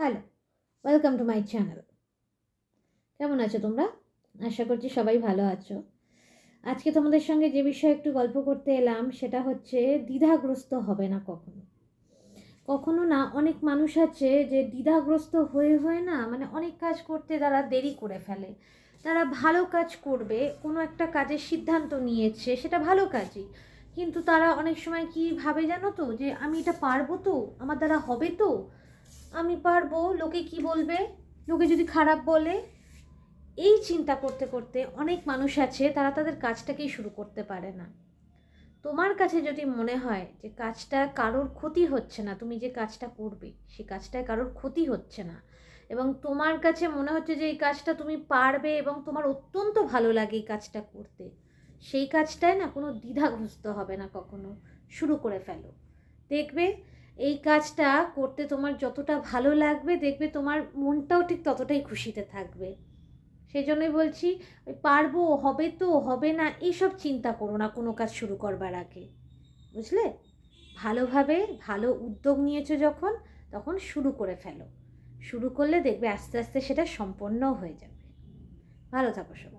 Hello welcome to my channel কেমন আছো তোমরা? আশা করছি সবাই ভালো আছো। আজকে তোমাদের সঙ্গে যে বিষয়ে একটু গল্প করতে এলাম, সেটা হচ্ছে দ্বিধাগ্রস্ত হবে না কখনো। কখনো না, অনেক মানুষ আছে যে দ্বিধাগ্রস্ত হয়ে হয়ে না মানে অনেক কাজ করতে তারা দেরি করে ফেলে। তারা ভালো কাজ করবে, কোনো একটা কাজের সিদ্ধান্ত নিয়েছে, সেটা ভালো কাজই। কিন্তু তারা অনেক সময় কি ভাবে জানো তো? যে আমি এটা পারব তো? আমার দ্বারা হবে তো? আমি পারব, লোকে কি বলবে? লোকে যদি খারাপ বলে? এই চিন্তা করতে করতে অনেক মানুষ আছে, তারা তাদের কাজটাকেই শুরু করতে পারে না। তোমার কাছে যদি মনে হয় যে কাজটা কারোর ক্ষতি হচ্ছে না, তুমি যে কাজটা করবে, সে কাজটায় কারোর ক্ষতি হচ্ছে না, এবং তোমার কাছে মনে হচ্ছে যে এই কাজটা তুমি পারবে এবং তোমার অত্যন্ত ভালো লাগে এই কাজটা করতে, সেই কাজটায় না কোনো দ্বিধাগ্রস্ত হবে না কখনো। শুরু করে ফেলো। দেখবে এই কাজটা করতে তোমার যতটা ভালো লাগবে, দেখবে তোমার মনটাও ঠিক ততটাই খুশিতে থাকবে। সেই জন্যই বলছি পারব, হবে তো, হবে না এইসব চিন্তা করো না, কোনো কাজ শুরু করবার আগে। বুঝলে? ভালোভাবে, ভালো উদ্যোগ নিয়েছো যখন, তখন শুরু করে ফেলো। শুরু করলে দেখবে আস্তে আস্তে সেটা সম্পন্ন হয়ে যাবে। ভালো থাকো সবাই।